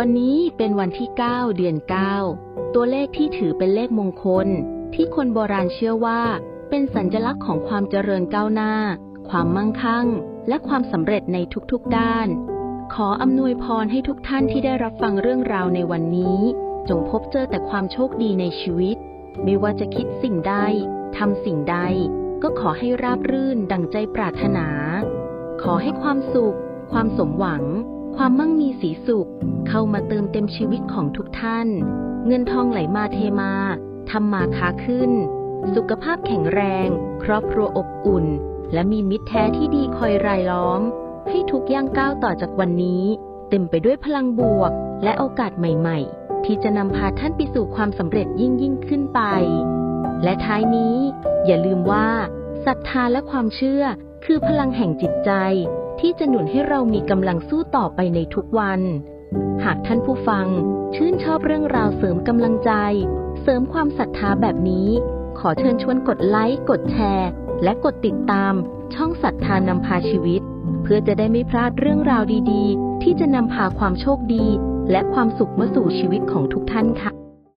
วันนี้เป็นวันที่ 9 เดือน 9 ตัวเลขที่ถือเป็นเลขมงคล ที่คนโบราณเชื่อว่า เป็นสัญลักษณ์ของความเจริญก้าวหน้า ความมั่งคั่ง และความสำเร็จในทุกๆด้าน ขออำนวยพรให้ทุกท่านที่ได้รับฟังเรื่องราวในวันนี้ จงพบเจอแต่ความโชคดีในชีวิต ไม่ว่าจะคิดสิ่งใดทำสิ่งใด ก็ขอให้ราบรื่นดังใจปรารถนา ขอให้ความสุข ความสมหวัง ความมั่งมีสีสุข เข้ามาเติมเต็มชีวิตของทุกท่าน เงินทองไหลมาเทมาทำมาค้าขึ้น สุขภาพแข็งแรง ครอบครัวอบอุ่น และมีมิตรแท้ที่ดีคอยรายล้อม ให้ทุกย่างก้าวต่อจากวันนี้ เต็มไปด้วยพลังบวก และโอกาสใหม่ๆ ที่จะนำพาท่านไปสู่ความสำเร็จยิ่งยิ่งขึ้นไป และท้ายนี้ อย่าลืมว่าศรัทธาและความเชื่อคือพลังแห่งจิตใจ ที่จะหนุนให้เรามีกำลังสู้ต่อไปในทุกวัน หากท่านผู้ฟังชื่นชอบเรื่องราวเสริมกำลังใจ เสริมความศรัทธาแบบนี้ ขอเชิญชวนกดไลค์ กดแชร์ และกดติดตาม ช่องศรัทธานำพาชีวิต เพื่อจะได้ไม่พลาดเรื่องราวดี ๆ ที่จะนำพาความโชคดี และความสุขมาสู่ชีวิตของทุกท่านค่ะ